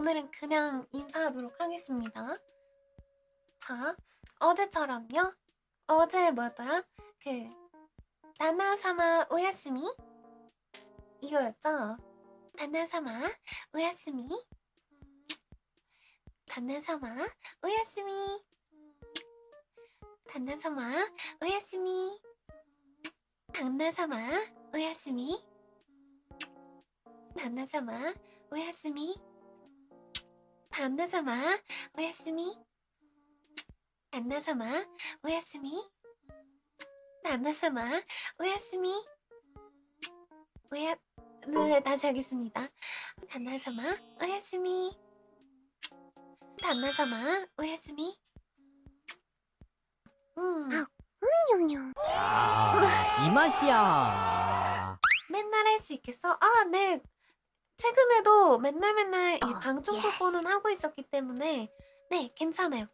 오늘은 그냥 인사하도록 하겠습니다. 자, 어제처럼요. 어제 뭐였더라? 그 나나사마 오야스미 이거였죠? 나나사마 오야스미 다나사마 오야스미 다나사마 오야스미 다나사마 오야스미 다나사마 오야스미 다나사마 오야스미. 다나사마 오야스미. 다나사마 오야스미. 오야 네 다시 하겠습니다. 다나사마 오야스미. 다나사마 오야스미. 음. 냠냠 아, 이 맛이야. 맨날 할 수 있겠어? 아, 네. 최근에도 맨날 맨날 이 어, 방충 예스. 뽀뽀는 하고 있었기 때문에 네, 괜찮아요.